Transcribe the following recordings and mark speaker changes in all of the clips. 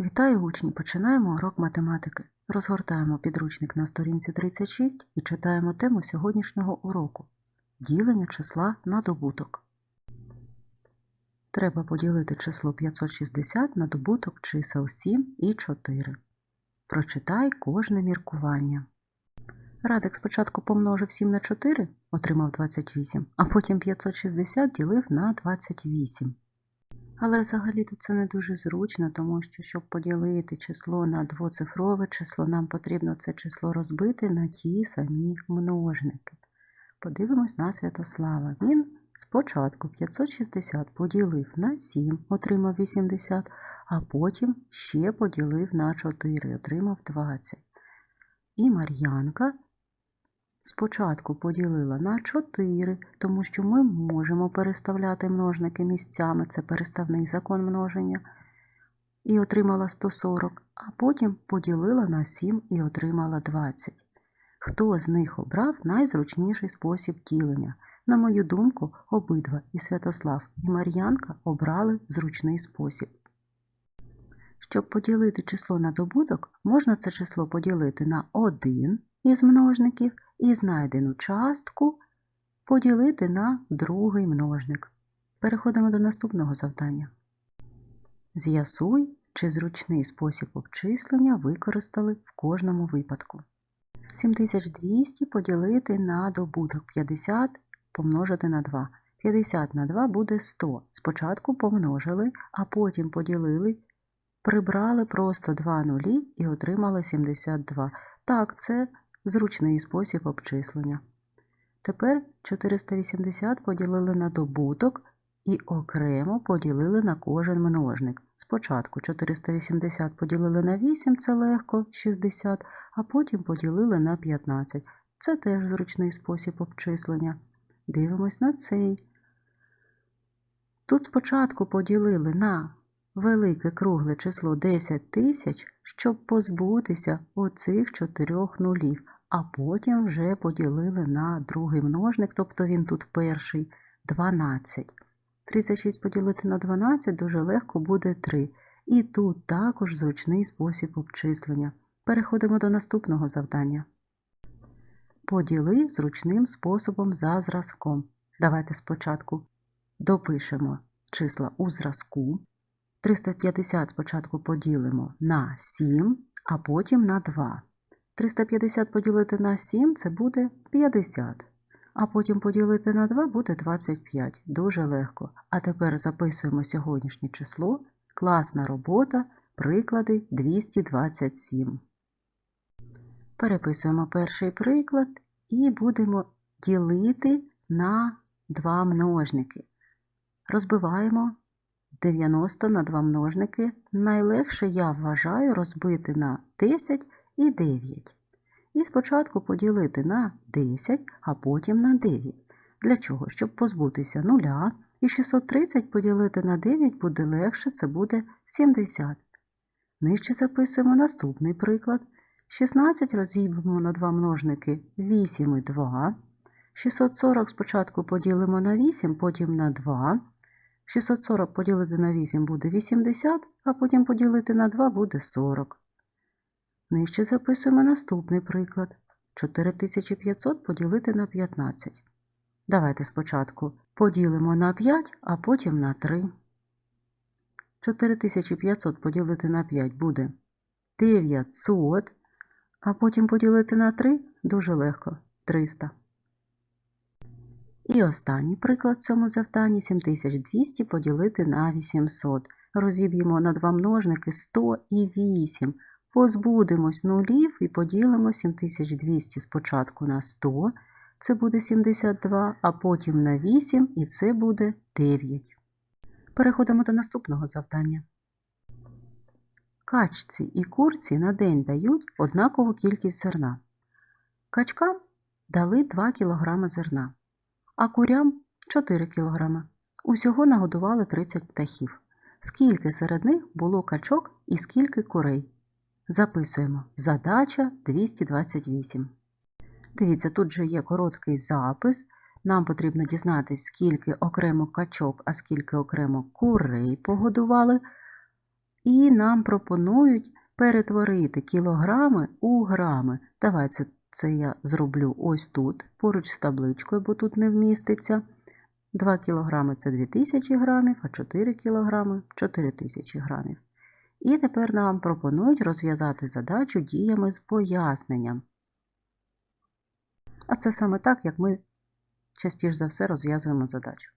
Speaker 1: Вітаю учні! Починаємо урок математики. Розгортаємо підручник на сторінці 36 і читаємо тему сьогоднішнього уроку ділення числа на добуток. Треба поділити число 560 на добуток чисел 7 і 4. Прочитай кожне міркування. Радик спочатку помножив 7 на 4, отримав 28, а потім 560 ділив на 28. Але взагалі-то це не дуже зручно, тому що, щоб поділити число на двоцифрове число, нам потрібно це число розбити на ті самі множники. Подивимось на Святослава. Він спочатку 560 поділив на 7, отримав 80, а потім ще поділив на 4, отримав 20. І Мар'янка Спочатку поділила на 4, тому що ми можемо переставляти множники місцями, це переставний закон множення, і отримала 140, а потім поділила на 7 і отримала 20. Хто з них обрав найзручніший спосіб ділення? На мою думку, обидва і Святослав, і Мар'янка обрали зручний спосіб. Щоб поділити число на добуток, можна це число поділити на 1 із множників і знайдену частку поділити на другий множник. Переходимо до наступного завдання. З'ясуй, чи зручний спосіб обчислення використали в кожному випадку. 7200 поділити на добуток 50 помножити на 2. 50 на 2 буде 100. Спочатку помножили, а потім поділили, прибрали просто 2 нулі і отримали 72. Так, це зручний спосіб обчислення. Тепер 480 поділили на добуток і окремо поділили на кожен множник. Спочатку 480 поділили на 8, це легко 60, а потім поділили на 15. Це теж зручний спосіб обчислення. Дивимось на цей. Тут спочатку поділили на велике кругле число 10 тисяч, щоб позбутися оцих чотирьох нулів, а потім вже поділили на другий множник, тобто він тут перший 12. 36 поділити на 12 дуже легко буде 3. І тут також зручний спосіб обчислення. Переходимо до наступного завдання. Поділи зручним способом за зразком. Давайте спочатку допишемо числа у зразку. 350 спочатку поділимо на 7, а потім на 2. 350 поділити на 7 це буде 50. А потім поділити на 2 буде 25. Дуже легко. А тепер записуємо сьогоднішнє число. Класна робота. Приклади 227. Переписуємо перший приклад і будемо ділити на два множники. Розбиваємо 90 на два множники. Найлегше я вважаю розбити на 10 і 9. І спочатку поділити на 10, а потім на 9. Для чого? Щоб позбутися нуля. І 630 поділити на 9 буде легше, це буде 70. Нижче записуємо наступний приклад. 16 розіб'ємо на два множники 8 і 2. 640 спочатку поділимо на 8, потім на 2. 640 поділити на 8 буде 80, а потім поділити на 2 буде 40. Нижче записуємо наступний приклад. 4500 поділити на 15. Давайте спочатку поділимо на 5, а потім на 3. 4500 поділити на 5 буде 900, а потім поділити на 3 дуже легко 300. І останній приклад цьому завданні 7200 поділити на 800. Розіб'ємо на два множники 100 і 8. Позбудемось нулів і поділимо 7200 спочатку на 100, це буде 72, а потім на 8 і це буде 9. Переходимо до наступного завдання. Качці і курці на день дають однакову кількість зерна. Качкам дали 2 кг зерна а курям 4 кг. Усього нагодували 30 птахів. Скільки серед них було качок і скільки курей? Записуємо. Задача 228. Дивіться, тут же є короткий запис. Нам потрібно дізнатися, скільки окремо качок, а скільки окремо курей погодували. І нам пропонують перетворити кілограми у грами. Давай це, я зроблю ось тут, поруч з табличкою, бо тут не вміститься. 2 кілограми це 2000 грамів, а 4 кілограми 4000 грамів. І тепер нам пропонують розв'язати задачу діями з поясненням. А це саме так, як ми частіше за все розв'язуємо задачу.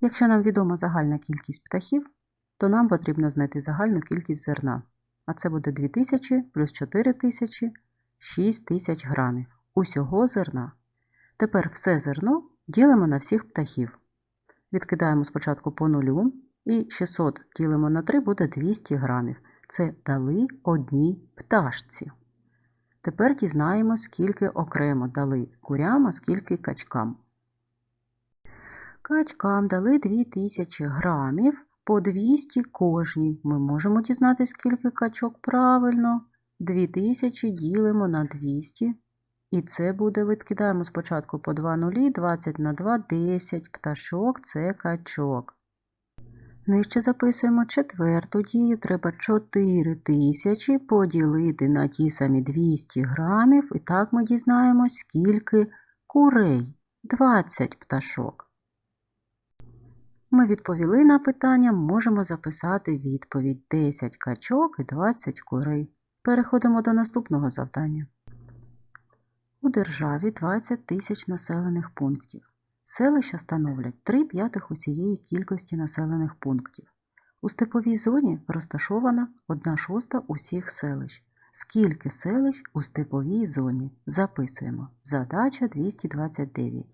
Speaker 1: Якщо нам відома загальна кількість птахів, то нам потрібно знайти загальну кількість зерна. А це буде 2000 плюс 4000 6000 грамів. Усього зерна. Тепер все зерно ділимо на всіх птахів. Відкидаємо спочатку по нулю, і 600 ділимо на 3 буде 200 грамів. Це дали одній пташці. Тепер дізнаємось, скільки окремо дали курям, а скільки качкам. Качкам дали 2000 грамів по 200 кожній. Ми можемо дізнатися, скільки качок правильно. 2000 ділимо на 200. І це буде, відкидаємо спочатку по 2 нулі, 20 на 2, 10 пташок це качок. Нижче записуємо четверту дію. Треба 4000 поділити на ті самі 200 грамів. І так ми дізнаємось, скільки курей 20 пташок. Ми відповіли на питання, можемо записати відповідь 10 качок і 20 курей. Переходимо до наступного завдання. У державі 20 тисяч населених пунктів. Селища становлять 3 п'ятих усієї кількості населених пунктів. У степовій зоні розташована 1 шоста усіх селищ. Скільки селищ у степовій зоні? Записуємо. Задача 229.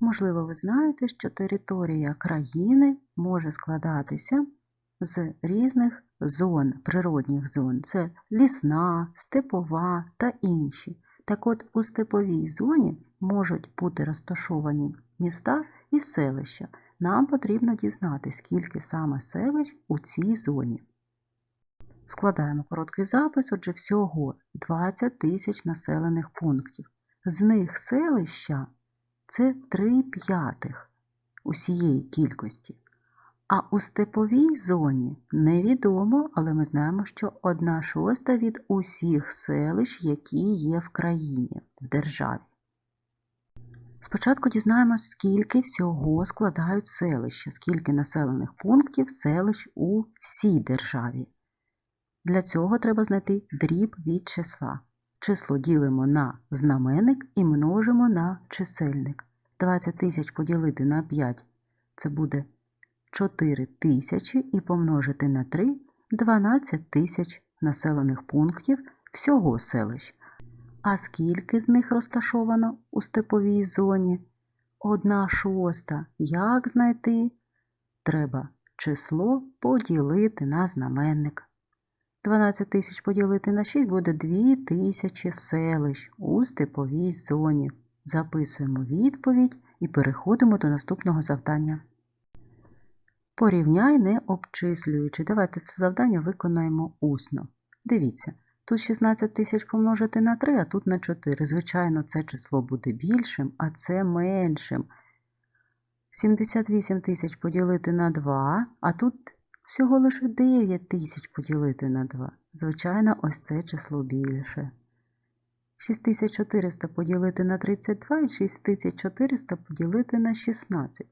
Speaker 1: Можливо, ви знаєте, що територія країни може складатися з різних зон, природних зон. Це лісна, степова та інші. Так от у степовій зоні можуть бути розташовані міста і селища. Нам потрібно дізнати, скільки саме селищ у цій зоні. Складаємо короткий запис, отже, всього 20 тисяч населених пунктів. З них селища це 3 п'ятих усієї кількості. А у степовій зоні невідомо, але ми знаємо, що 1 шоста від усіх селищ, які є в країні, в державі. Спочатку дізнаємось, скільки всього складають селища, скільки населених пунктів селищ у всій державі. Для цього треба знайти дріб від числа. Число ділимо на знаменник і множимо на чисельник. 20 тисяч поділити на 5 це буде 4 тисячі і помножити на 3 12 тисяч населених пунктів всього селищ. А скільки з них розташовано у степовій зоні? Одна шоста. Як знайти? Треба число поділити на знаменник. 12 тисяч поділити на 6 буде 2 тисячі селищ у степовій зоні. Записуємо відповідь і переходимо до наступного завдання. Порівняй не обчислюючи. Давайте це завдання виконаємо усно. Дивіться, тут 16 тисяч помножити на 3, а тут на 4. Звичайно, це число буде більшим, а це меншим. 78 тисяч поділити на 2, а тут всього лише 9 тисяч поділити на 2. Звичайно, ось це число більше. 6400 поділити на 32 і 6400 поділити на 16.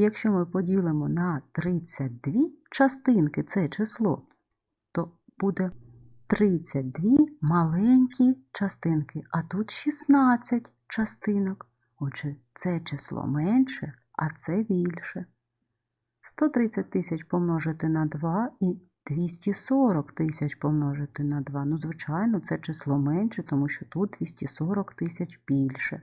Speaker 1: Якщо ми поділимо на 32 частинки це число, то буде 32 маленькі частинки, а тут 16 частинок. Отже, це число менше, а це більше. 130 тисяч помножити на 2 і 240 тисяч помножити на 2. Ну, звичайно, це число менше, тому що тут 240 тисяч більше.